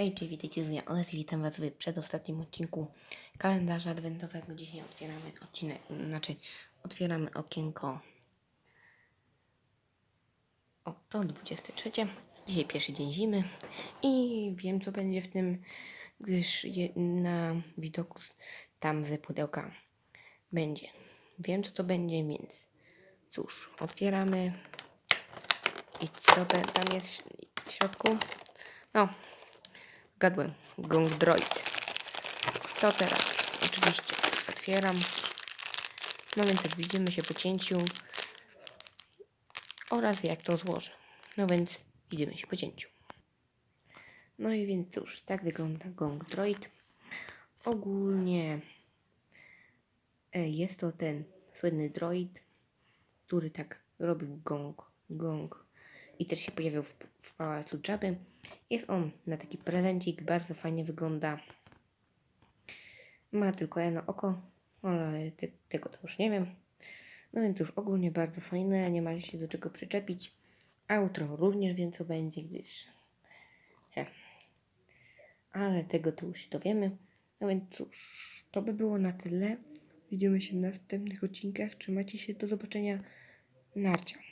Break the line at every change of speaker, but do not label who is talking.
Hej, cześć, witajcie z oraz witam Was w przedostatnim odcinku kalendarza adwentowego. Dzisiaj otwieramy odcinek, znaczy otwieramy okienko o, to 23. Dzisiaj pierwszy dzień zimy i wiem co będzie w tym, gdyż je, na widoku tam z pudełka będzie. Wiem co to będzie, więc cóż, otwieramy i co tam jest w środku? No, Gadłem. Gong Droid. To teraz oczywiście otwieram. No więc jak widzimy się po cięciu oraz jak to złożę. No więc widzimy się po cięciu. No i więc cóż, tak wygląda Gong Droid. Ogólnie e, jest to ten słynny droid, który tak robił gong, gong i też się pojawił w, w pałacu Jabby. Jest on na taki prezencik, bardzo fajnie wygląda. Ma tylko jedno oko, ale te, tego to już nie wiem. No więc już ogólnie bardzo fajne, nie ma się do czego przyczepić. Outro również wiem co będzie, gdyż... He. Ale tego to już się dowiemy. No więc cóż, to by było na tyle. Widzimy się w następnych odcinkach. Trzymajcie się, do zobaczenia. Narcia.